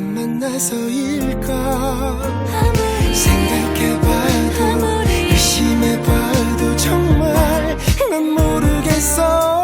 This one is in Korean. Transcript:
사람 만나서일까? 생각해봐도 의심해봐도 정말 난 모르겠어.